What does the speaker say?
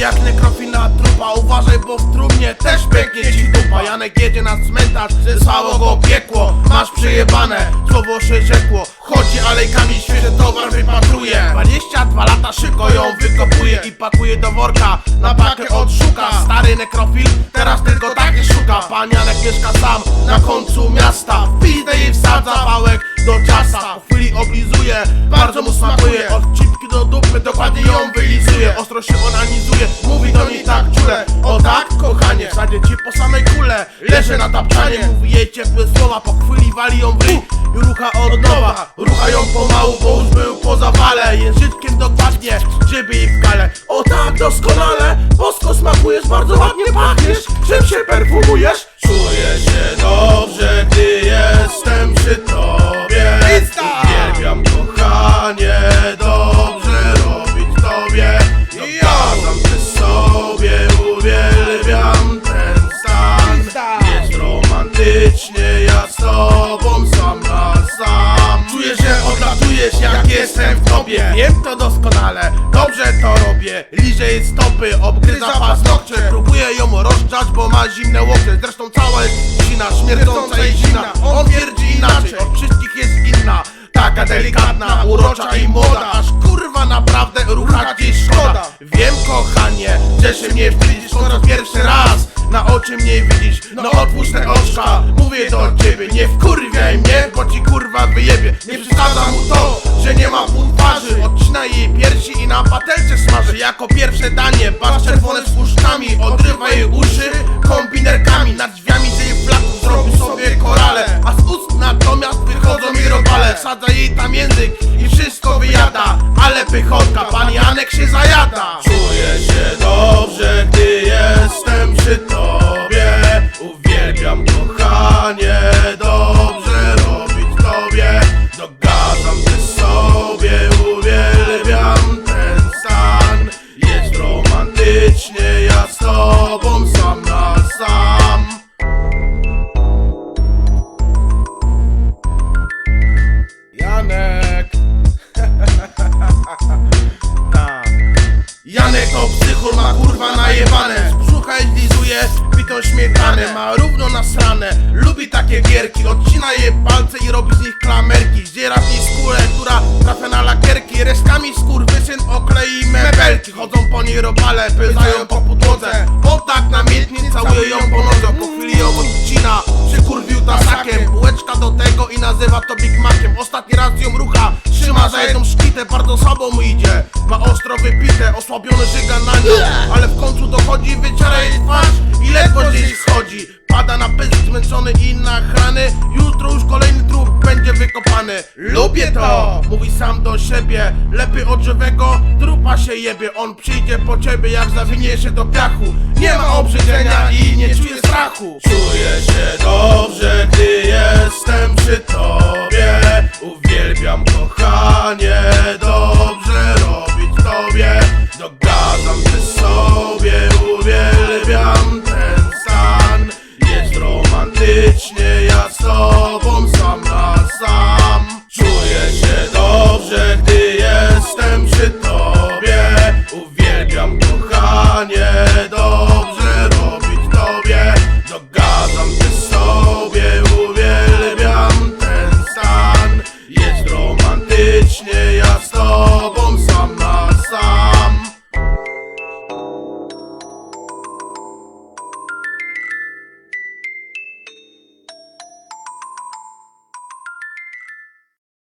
jak nekrofil na trupa. Uważaj, bo w trumnie też pęknie ci dupa. Janek jedzie na cmentarz, zesłało go piekło? Masz przejebane, słowo rzekło. Chodzi alejkami, świeży towar wypatruje. 22 lata szybko ją wykopuje I pakuje do worka, na pakę odszuka. Stary nekrofil, teraz tylko takie szuka. Pan Janek mieszka sam, na końcu miasta Pizdę jej wsadza pałek do ciasta. Po chwili oblizuje, bardzo mu smakuje. Od cipki do dupy, dokładnie ją wylizuje. Ostro się onanizuje, mówi do niej tak czule. O tak, kochanie, wsadzie ci po samej kule. Leży na tapczanie, mówi jej ciepłe słowa Po chwili wali ją w ryj i rucha od nowa. Rucha ją pomału, bo już był po zawale. Języczkiem dokładnie, żeby jej w kale O tak, doskonale, bosko smakujesz, bardzo ładnie pachniesz. Czym się perfumujesz? Czuję się dobrze, jestem przy tobie. Uwielbiam kochanie, dobrze robić tobie. Dogadam się sobie, uwielbiam ten stan. Jest romantycznie, ja z tobą sam na sam. Czuję, że odlatujesz jak jestem w tobie. Wiem to doskonale, Liżę jej stopy, obgryza paznokcie. Próbuję ją rozgrzać, bo ma zimne łokcie. Zresztą cała jest zina, śmierdząca i zimna. On twierdzi inaczej, od wszystkich jest inna. Taka delikatna, urocza i młoda. Aż kurwa naprawdę rucha ci szkoda. Wiem kochanie, że się mnie wstydzisz po raz pierwszy raz. Na oczy mnie widzisz, no otwórz te oczka. Mówię do ciebie, nie wkurwiaj mnie, Jako pierwsze danie, patrz czerwone z puszczami Odrywa jej uszy kombinerkami. Nad drzwiami z jej flaków zrobił sobie korale A z ust natomiast wychodzą mi robale. Wsadza jej tam język i wszystko wyjada Ale pychotka, pan Janek się zajada. Czuję się dobrze, gdy jestem kurwa najebane. Z brzucha lizuje bitą śmietanę Ma równo nasrane, lubi takie gierki Odcina je palce i robi z nich klamerki. Zdziera z niej skórę, która trafia na lakierki. Resztkami skór wysyn oklei mebelki. Chodzą po niej robale, pełzają po podłodze. O tak namiętnie całuje ją po nodze tasakiem. Bułeczka do tego i nazywa to Big Maciem. Ostatni raz ją rucha, trzyma za jedną szkitę Bardzo mu idzie, ma ostro wypite Osłabiony żyga na nią, ale w końcu dochodzi Wyciera jej twarz i ledwo gdzieś schodzi. Pada na pysk zmęczony i nachrany. Jutro już kolejny trup będzie wykopany. Lubię to, mówi sam do siebie. Lepiej od żywego trupa się jebie. On przyjdzie po ciebie jak zawinie się do piachu. Nie ma obrzydzenia i nie czuje strachu. Czuję się dobrze, przy tobie. Uwielbiam kochanie do